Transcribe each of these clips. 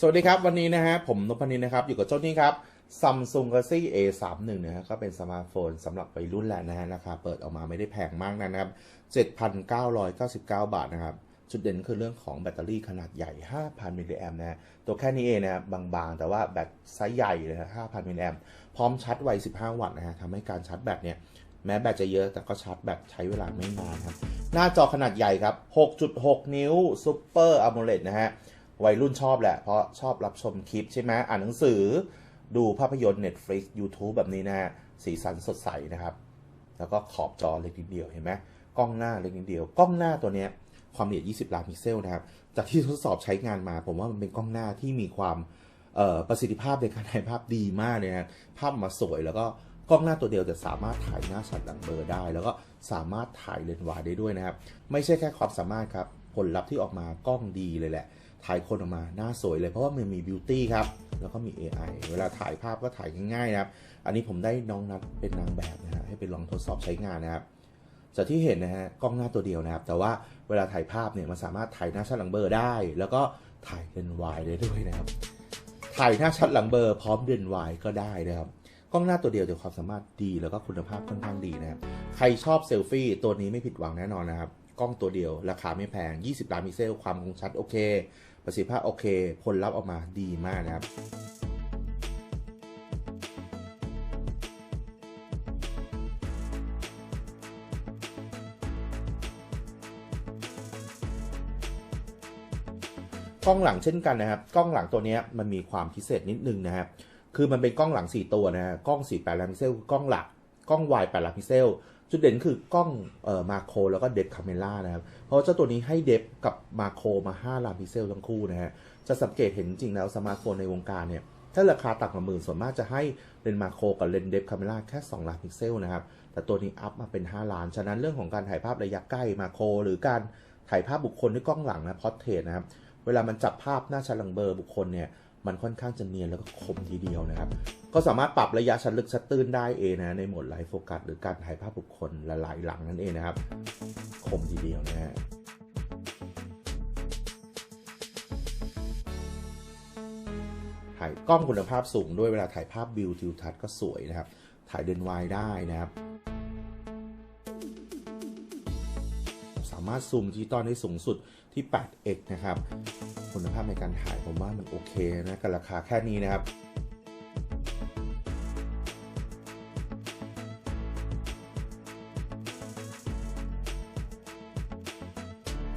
สวัสดีครับ วันนี้นะฮะผมนพนินนะครับ อยู่กับเจ้านี่ครับ Samsung Galaxy A31 นะฮะก็เป็นสมาร์ทโฟนสำหรับวัยรุ่นแหละนะฮะราคาเปิดออกมาไม่ได้แพงมากนะครับ 7,999 บาทนะครับ จุดเด่นคือเรื่องของแบตเตอรี่ขนาดใหญ่ 5,000 มิลลิแอมป์นะฮะตัวแค่นี้เองนะครับบางๆ แต่ว่าแบตไซส์ใหญ่เลยนะ5,000 มิลลิแอมป์พร้อมชาร์จไว 15 วัตต์นะฮะทำให้การชาร์จแบตเนี่ยแม้แบตจะเยอะแต่ก็ชาร์จแบตใช้เวลาไม่นานครับหน้าจอขนาดใหญ่ครับ 6.6 นิ้ว Super AMOLED นะฮะ วัยรุ่นชอบแหละ เพราะชอบรับชมคลิปใช่ไหมอ่านหนังสือ ดูภาพยนตร์ Netflix YouTube แบบนี้นะสีสันสดใสนะครับ แล้วก็ขอบจอเล็กนิดเดียวเห็นไหมกล้องหน้าเล็กนิดเดียว กล้องหน้าตัวเนี้ยความละเอียด 20 ล้านพิกเซลนะครับ จากที่ทดสอบใช้งานมา ผมว่ามันเป็นกล้องหน้าที่มีความประสิทธิภาพในการถ่ายภาพดีมากเลยนะภาพมาสวยแล้วก็กล้องหน้าตัวเดียวจะสามารถถ่ายหน้าชัดหลังเบอร์ได้ แล้วก็สามารถถ่ายเลนส์วายได้ด้วยนะครับ ไม่ใช่แค่ความสามารถครับ ผลลัพธ์ที่ออกมากล้องดีเลยแหละ ถ่ายคนออกมาหน้าสวยเลยเพราะว่ามันมีบิวตี้ครับ แล้วก็มี AI เวลาถ่ายภาพก็ถ่ายง่ายๆนะครับ อันนี้ผมได้น้องนัดเป็นนางแบบนะฮะให้ไปลองทดสอบใช้งานนะครับจากที่เห็นนะฮะกล้องหน้าตัวเดียวนะครับ แต่ว่าเวลาถ่ายภาพเนี่ยมันสามารถถ่ายหน้าชัดหลังเบลอร์ได้ แล้วก็ถ่ายเลนวายได้ด้วยนะครับ ถ่ายหน้าชัดหลังเบลอร์พร้อมเลนวายก็ได้นะครับกล้องหน้าตัวเดียวแต่ความสามารถดีแล้วก็คุณภาพค่อนข้างดีนะครับ ใครชอบเซลฟี่ตัวนี้ไม่ผิดหวังแน่นอนนะครับ กล้องตัวเดียว ราคาไม่แพง 20 ล้านพิเซล ความคมชัดโอเค ประสิทธิภาพโอเค ผลลัพธ์ออกมาดีมากนะครับกล้องหลังเช่นกันนะครับ กล้องหลังตัวนี้มันมีความพิเศษนิดนึงนะครับ คือมันเป็นกล้องหลัง 4 ตัวนะฮะกล้อง 48 ล้านพิกเซลกล้องหลัก กล้องวาย8ล้านพิกเซล จุดเด่นคือกล้องเอ่อมาโครแล้วก็เดฟคาเมล่านะครับ เพราะเจ้าตัวนี้ให้เดฟกับมาโครมา5ล้านพิกเซลทั้งคู่นะฮะ จะสังเกตเห็นจริงแล้วสมาร์ทโฟนในวงการเนี่ย ถ้าราคาต่ำกว่าหมื่นส่วนมากจะให้เลนส์มาโครกับเลนส์เดฟคาเมล่าแค่2ล้านพิกเซลนะครับ แต่ตัวนี้อัพมาเป็น 5 ล้าน ฉะนั้นเรื่องของการถ่ายภาพระยะใกล้มาโครหรือการถ่ายภาพบุคคลด้วยกล้องหลังนะพอร์เทรตนะครับ เวลามันจับภาพหน้าชัดหลังเบอร์บุคคลเนี่ย มันค่อนข้างจะเนียนแล้วก็คมทีเดียวนะครับ ก็สามารถปรับระยะชัดลึกชัดตื้นได้เองนะในโหมดไลฟ์โฟกัสหรือการถ่ายภาพบุคคลหลายๆหลังนั่นเองนะครับ คมทีเดียวนะฮะถ่ายกล้องคุณภาพสูงด้วยเวลาถ่ายภาพวิวทิวทัศน์ก็สวยนะครับ ถ่ายเดินวายได้นะครับ สามารถซูมดิจิตอลได้สูงสุดที่ 8x นะครับ คุณภาพในการถ่ายผมว่ามันโอเคนะกับราคาแค่นี้นะครับ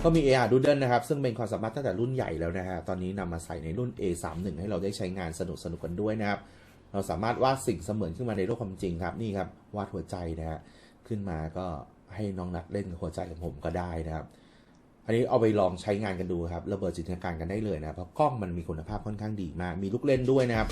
ก็มี AR Doodle นะครับ ซึ่งเป็นความสามารถตั้งแต่รุ่นใหญ่แล้วนะฮะ ตอนนี้นำมาใส่ในรุ่น A31 ให้เราได้ใช้งานสนุกสนุกกันด้วยนะครับ เราสามารถวาดสิ่งเสมือนขึ้นมาในโลกความจริงครับ นี่ครับ วาดหัวใจนะฮะ ขึ้นมาก็ ให้น้องนัดเล่นกับหัวใจของผมก็ได้นะครับ อันนี้เอาไปลองใช้งานกันดูครับระเบิดจินตนาการกันได้เลยนะเพราะกล้องมันมีคุณภาพค่อนข้างดีมากมีลูกเล่นด้วยนะครับ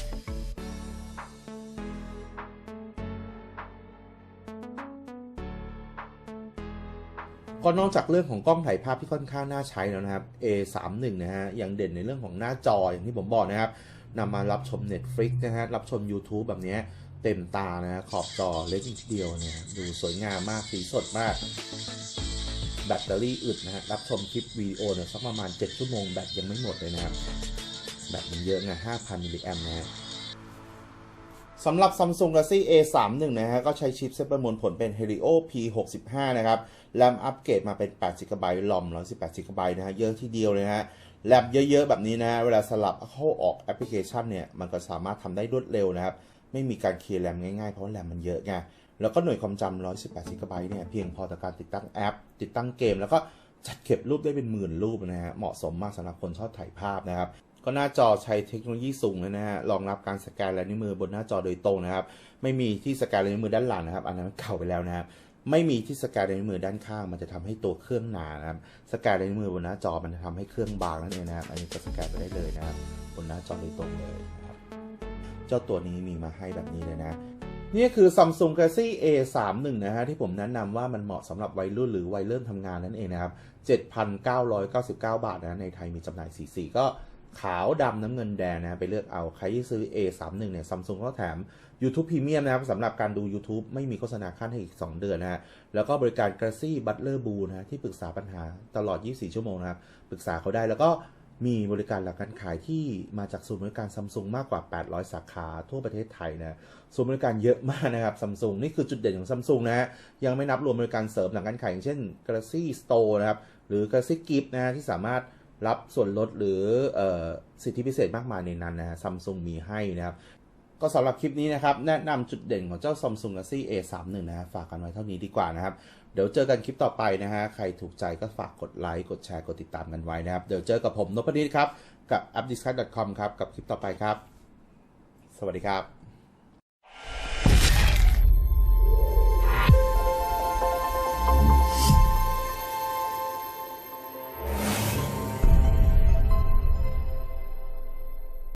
ก็นอกจากเรื่องของกล้องถ่ายภาพที่ค่อนข้างน่าใช้แล้วนะครับ A31 นะฮะยังเด่นในเรื่องของหน้าจออย่างที่ผมบอกนะครับ นำมารับชม Netflix นะฮะ รับชม YouTube แบบนี้เต็มตานะขอบจอเล็กนิดเดียวเนี่ย ดูสวยงามมากสีสดมาก แบตเตอรี่อึดนะฮะ รับชมคลิปวิดีโอเนี่ยสักประมาณ 7 ชั่วโมงแบตยังไม่หมดเลยนะครับ แบตมันเยอะไง5,000 มิลลิแอมนะฮะสำหรับ Samsung Galaxy A31 นะฮะ ก็ใช้ชิปเซตประมวลผลเป็น Helio P65 นะครับ แรมอัปเกรดมาเป็น8 GB ลอม118 GB นะฮะ เยอะทีเดียวเลยนะฮะ แรมเยอะๆ แบบนี้นะ เวลาสลับเข้าออกแอปพลิเคชันเนี่ย มันก็สามารถทำได้รวดเร็วนะครับ ไม่มีการเคลียร์แรมง่ายๆ เพราะว่าแรมมันเยอะไง แล้วก็หน่วยความจำ118 GB เนี่ย เพียงพอต่อการติดตั้งแอป ติดตั้งเกม แล้วก็จัดเก็บรูปได้เป็นหมื่นรูปนะฮะ เหมาะสมมากสำหรับคนชอบถ่ายภาพนะครับ ก็หน้าจอใช้เทคโนโลยีสูงเลยนะฮะ รองรับการสแกนลายนิ้วมือบนหน้าจอโดยตรงนะครับ ไม่มีที่สแกนลายนิ้วมือด้านหลังนะครับ อันนั้นเก่าไปแล้วนะครับ ไม่มีที่สแกนลายนิ้วมือด้านข้าง มันจะทำให้ตัวเครื่องหนานะครับสแกนลายนิ้วมือบนหน้าจอมันจะทำให้เครื่องบางนั่นเองนะครับอันนี้ก็สแกนไปได้เลยนะครับบนหน้าจอโดยตรงเลยนะครับเจ้าตัวนี้มีมาให้แบบนี้เลยนะนี่คือ Samsung Galaxy A31 นะฮะที่ผมแนะนำว่ามันเหมาะสำหรับวัยรุ่นหรือวัยเริ่มทำงานนั่นเองนะครับ 7,999 บาทนะในไทยมีจำหน่ายสีสีก็ ขาวดำน้ำเงินแดงนะไปเลือกเอาใครที่ซื้อ A31 เนี่ย Samsung ก็แถม YouTube Premium นะครับสำหรับการดู YouTube ไม่มีโฆษณาขั้นให้อีก 2 เดือนนะฮะแล้วก็บริการ Galaxy Butler Blue นะฮะที่ปรึกษาปัญหาตลอด 24 ชั่วโมงนะครับ ปรึกษาเขาได้แล้วก็มีบริการหลักการขายที่มาจากศูนย์บริการซัมซุงมากกว่า 800 สาขาทั่วประเทศไทยนะศูนย์บริการเยอะมากนะครับซัมซุงนี่คือจุดเด่นของซัมซุงนะฮะยังไม่นับรวมบริการเสริมหลังการขายอย่างเช่น Galaxy Store นะครับหรือ Galaxy Gift นะฮะที่สามารถ รับส่วนลดหรือออสิทธิพิเศษมากมายในนั้นนะฮะซัมซุงมีให้นะครับ ก็สำหรับคลิปนี้นะครับ แนะนำจุดเด่นของเจ้า Samsung Galaxy A31 นะฮะฝากกันไว้เท่านี้ดีกว่านะครับ เดี๋ยวเจอกันคลิปต่อไปนะฮะ ใครถูกใจก็ฝากกดไลค์ กดแชร์ กดติดตามกันไว้นะครับ เดี๋ยวเจอกับผมนพนิดครับ กับ appdiscuss.com ครับ กับคลิปต่อไปครับ สวัสดีครับ